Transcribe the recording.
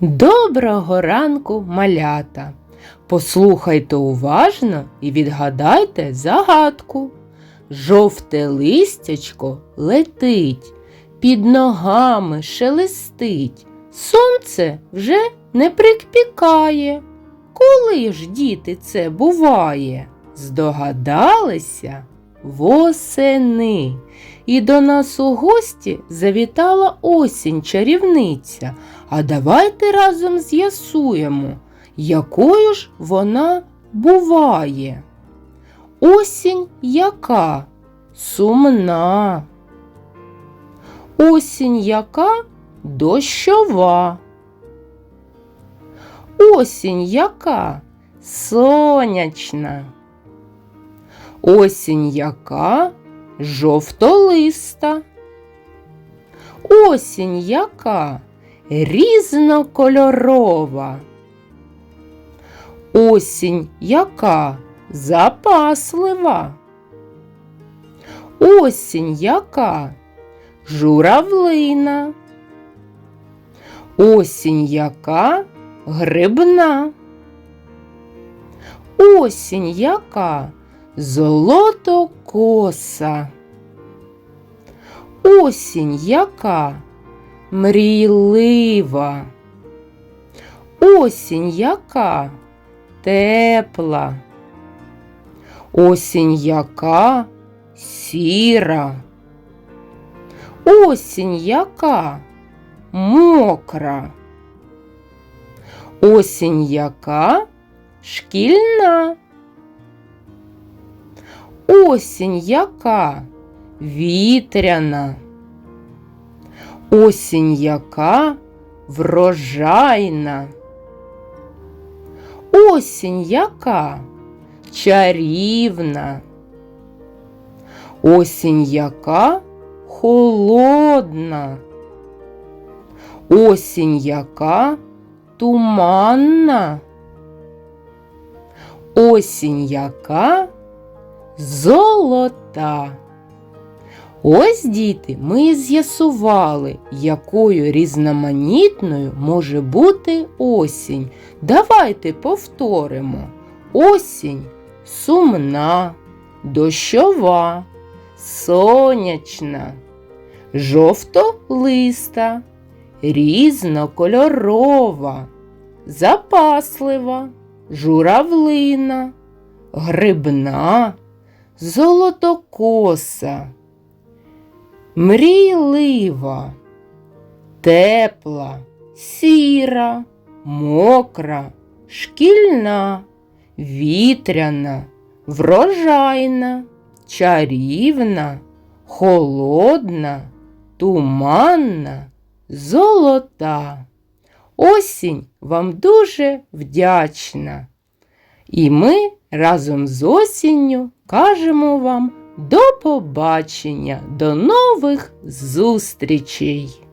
Доброго ранку, малята! Послухайте уважно і відгадайте загадку. Жовте листячко летить, під ногами шелестить. Сонце вже не припікає. Коли ж діти це буває? Здогадалися? Восени. І до нас у гості завітала осінь чарівниця. А давайте разом з'ясуємо, якою ж вона буває. Осінь яка? Сумна. Осінь яка дощова. Осінь яка сонячна. Осінь яка жовтолиста. Осінь яка різнокольорова. Осінь яка запаслива. Осінь яка журавлина. Осінь яка грибна. Осінь яка золотокоса. Осінь яка мрійлива. Осінь яка тепла. Осінь яка сіра. Осінь яка мокра. Осінь яка шкільна. Осінь яка вітряна. Осінь яка врожайна. Осінь яка чарівна. Осінь яка холодна. Осінь яка туманна. Осінь яка золота. Ось, діти, ми з'ясували, якою різноманітною може бути осінь. Давайте повторимо. Осінь сумна, дощова, сонячна, жовтолиста, різнокольорова, запаслива, журавлина, грибна, золотокоса, мрійлива, тепла, сіра, мокра, шкільна, вітряна, врожайна, чарівна, холодна, туманна, золота. Осінь вам дуже вдячна. І ми разом з осінню кажемо вам до побачення, до нових зустрічей!